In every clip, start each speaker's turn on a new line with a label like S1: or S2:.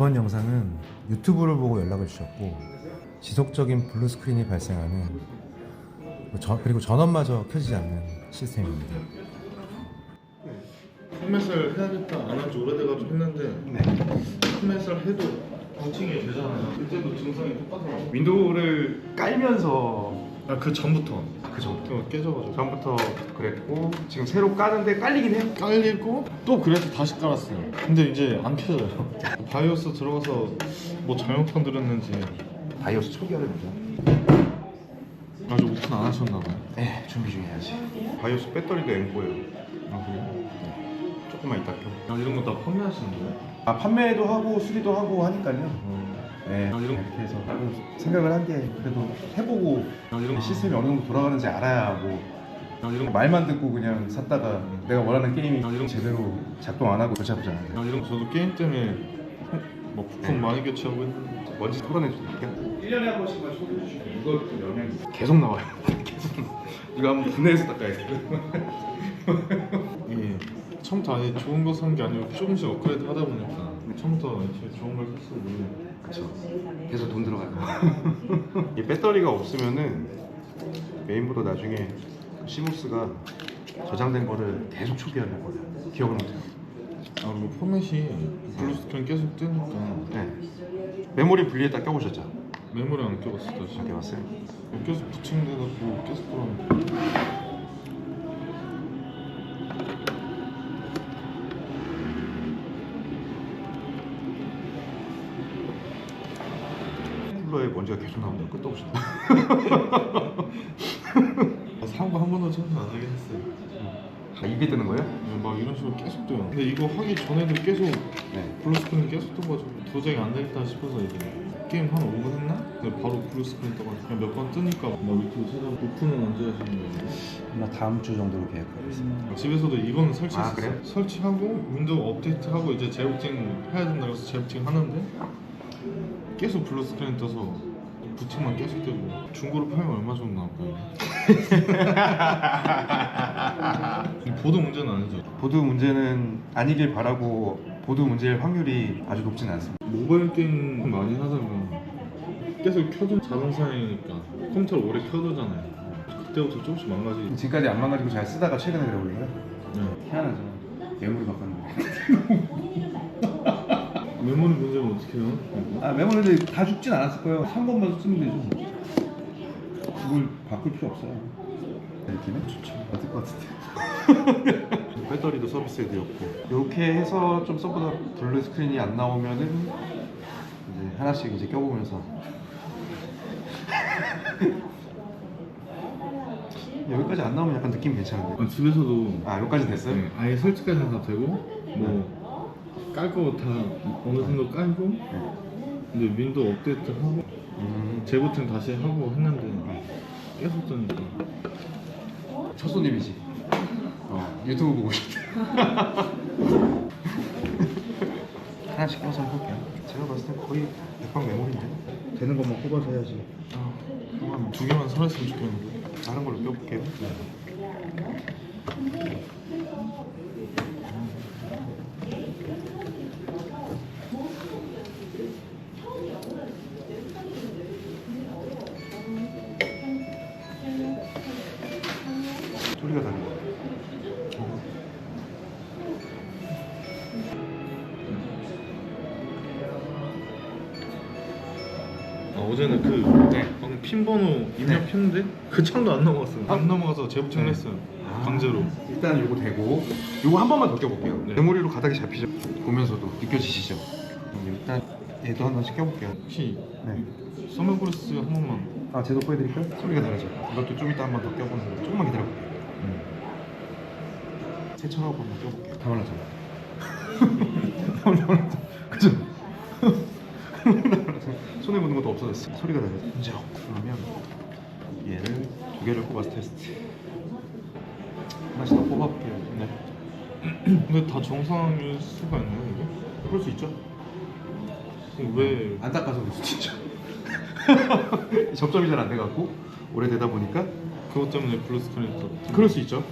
S1: 이번 영상은 유튜브를 보고 연락을 주셨고 지속적인 블루 스크린이 발생하는 저- 그리고 전원마저 켜지지 않는 시스템입니다.
S2: 컴뱃을 해야겠다 안 한 지 오래돼가지고 했는데
S1: 네.
S2: 컴뱃을 해도 부팅이 되잖아요 그때도 증상이 똑같아요
S1: 윈도우를 깔면서
S2: 아 그 전부터
S1: 그 전,
S2: 또 깨져가지고
S1: 전부터 그랬고 지금 새로 까는데 깔리긴 해요.
S2: 깔리고 또 그래서 다시 깔았어요 근데 이제 안 켜져요 바이오스 들어가서 뭐 잘못 건드렸는지
S1: 바이오스 초기화를 보죠.
S2: 아직 오픈 안 하셨나 봐요
S1: 네, 준비 중해야지.
S2: 바이오스 배터리도 엠고예요 아 그래요?
S1: 조금만 이따 켜.
S2: 아 이런 거 다 판매하시는 거예요?
S1: 아 판매도 하고 수리도 하고 하니까요. 네,
S2: 아, 이런-
S1: 이렇게 해서 생각을 한 게 그래도 해보고
S2: 아 이런
S1: 시스템이 어느 정도 돌아가는지 알아야
S2: 뭐아 이런 거
S1: 말만 듣고 그냥 샀다가 내가 원하는 게임이
S2: 아, 이런-
S1: 제대로 작동 안 하고 골치 아프지 않아요.
S2: 아 이런 거 저도 게임 때문에 뭐 부품 많이 교체하고 했는데
S1: 먼지 털어내줄게요. 1년에 한 번씩만 초대해 주시고 이거 좀 영향이 계속 나와요. 계속 나와. 이거 한번 분해해서 닦아야 돼요.
S2: 이게 처음부터 아예 좋은 거 산 게 아니고 조금씩 업그레이드 하다 보니까 처음부터 좋은 걸 샀어요
S1: 그렇죠. 계속 돈 들어가요. 이 배터리가 없으면은 메인보드 나중에 시무스가 저장된 거를 계속 초기화를 할 거예요. 기억을 못해요.
S2: 아 그리고 포맷이 블루스크린 계속 뜨니까
S1: 네. 메모리 분리했다 껴보셨죠?
S2: 메모리 안 껴봤어 다시
S1: 안 껴봤어요?
S2: 계속 부팅돼갖고 계속 돌아오니 까
S1: 쿨러에 먼지가 계속 나오는데 끝도 없이.
S2: 아, 사고 한 번도 청소 안 하긴 했어요
S1: 아, 입에 뜨는 거예요?
S2: 네, 막 이런 식으로 계속 떠요 근데 이거 하기 전에도 계속
S1: 네.
S2: 블루스크린 계속 떠가지고 도저히 안 되겠다 싶어서 이제 게임 한 5분 했나? 근데 바로 블루스크린 떠가지고 그냥 몇 번 뜨니까 막 유튜브 찾아보고 오픈은 언제 하시는 거예요?
S1: 아마 다음 주 정도로 계획하고 있습니다.
S2: 집에서도 이거는 설치했어요
S1: 아, 그래요?
S2: 설치하고 윈도우 업데이트하고 이제 재부팅 해야 된다 그래서 재부팅 하는데 계속 블루스크린 떠서 부팅만 계속 되고 중고로 팔면 얼마 정도 나올까요? 보드 문제는 아니죠
S1: 보드 문제는 아니길 바라고 보드 문제일 확률이 아주 높지는 않습니다.
S2: 모바일 게임 많이 하다가 계속 켜둔 자동사양이니까 컴퓨터를 오래 켜두잖아요 그때부터 조금씩 망가지
S1: 지금까지 안 망가지고 잘 쓰다가 최근에 그래 올려요?
S2: 네.
S1: 희한하죠. 메모리 바꿨는데.
S2: 메모리 문제는 어떻게 해요?
S1: 아 메모리인데 다 죽진 않았을 거예요. 3번만 쓰면 되죠. 그걸 바꿀 필요 없어요. 느낌은 좋죠. 맞을 것 같은데. 배터리도 서비스에 되었고 이렇게 해서 좀 서브다 블루 스크린이 안 나오면은 이제 하나씩 이제 껴보면서 여기까지 안 나오면 약간 느낌 괜찮은데
S2: 아, 집에서도
S1: 아 여기까지 됐어요?
S2: 네, 아예 설치까지는 다 되고 뭐 깔거다 어느 정도 깔고
S1: 네.
S2: 근데 윈도우 업데이트 하고
S1: 음,
S2: 재부팅 다시 하고 했는데 계속 뜨니까.
S1: 첫 손님이지. 어, 유튜브 보고 싶대 하나씩 껴서 해볼게요. 제가 봤을 땐 거의 백방 메모리인데. 되는 것만 꼽아서 해야지.
S2: 아, 한두 개만 살았으면 좋겠는데.
S1: 다른 걸로 껴볼게요. 소
S2: 어제는 그
S1: 네.
S2: 방금 핀 번호 입력했는데 그 창도 안 넘어갔어요. 안 넘어가서 재부팅을
S1: 네.
S2: 했어요.
S1: 아.
S2: 강제로.
S1: 일단 요거 되고. 요거 한 번만 더 껴볼게요.
S2: 네.
S1: 메모리로 가닥이 잡히죠? 보면서도 느껴지시죠? 음, 일단 얘도 한 번씩 껴볼게요.
S2: 혹시
S1: 네.
S2: 서머브레스 한 번만.
S1: 아 제도 보여드릴까요? 소리가 다르죠. 이것도 좀 이따 한 번 더 껴보는 조금만 기다려볼게요. 음. 세척하고 한번 껴볼게요. 다 말랐잖아. 다 말랐잖아. 그죠? 손에 묻는 것도 없어졌어. 소리가 다르죠 문제 없고 그러면 얘를 두 개를 꼽아서 테스트. 하나씩 더 뽑아볼게요.
S2: 네. 근데 다 정상일 수가 있나요 이게?
S1: 그럴 수 있죠.
S2: 왜
S1: 안 닦아서 그럴 수도 있죠. 접점이 잘 안 돼갖고 오래되다 보니까
S2: 그것 때문에 블루스크린이 또
S1: 그럴 수 있죠.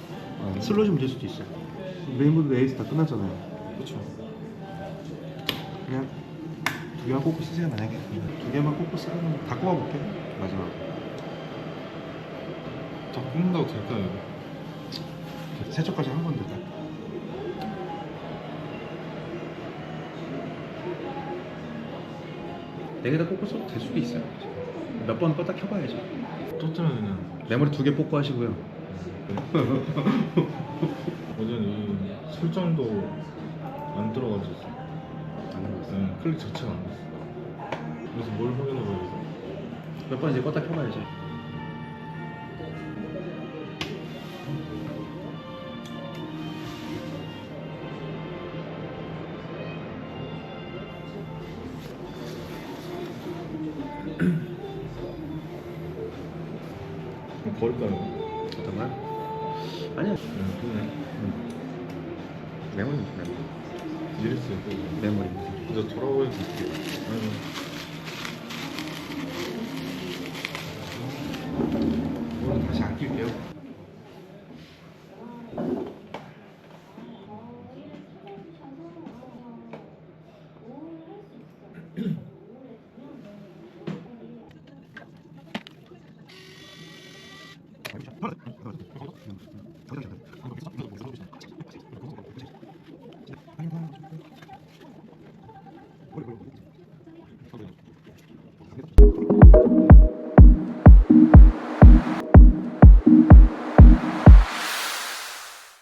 S1: 슬롯이 문제일 수도 있어요. 메인보드 에이스 다 끝났잖아요.
S2: 그렇죠
S1: 그냥 개만 꽂고 쓰세요 만약에 두 개만 꽂고 쓰면 다 꼽아볼게 마지막
S2: 다 뽑는다고 될까요?
S1: 세척까지 한 건데 다. 네 개다 꽂고 써도 될 수도 있어요 몇 번 껐다 켜봐야죠
S2: 또 뜨면 그냥
S1: 메모리 두 개 뽑고 하시고요.
S2: 어제는 이 설정도 안 들어가지고.
S1: 안 들어갔어요
S2: 네, 클릭 자체가 안 됐어 그래서 뭘 확인해 봐야 돼?
S1: 몇 번 이제 껐다 켜봐야지.
S2: 버릴까요?
S1: 어떤 말? 아니야.
S2: 네, 그네.
S1: 메모리 메모리
S2: 이랬어요 그거.
S1: 메모리
S2: 돌아오야 될게요 아니
S1: 이거는 다시 안 낄게요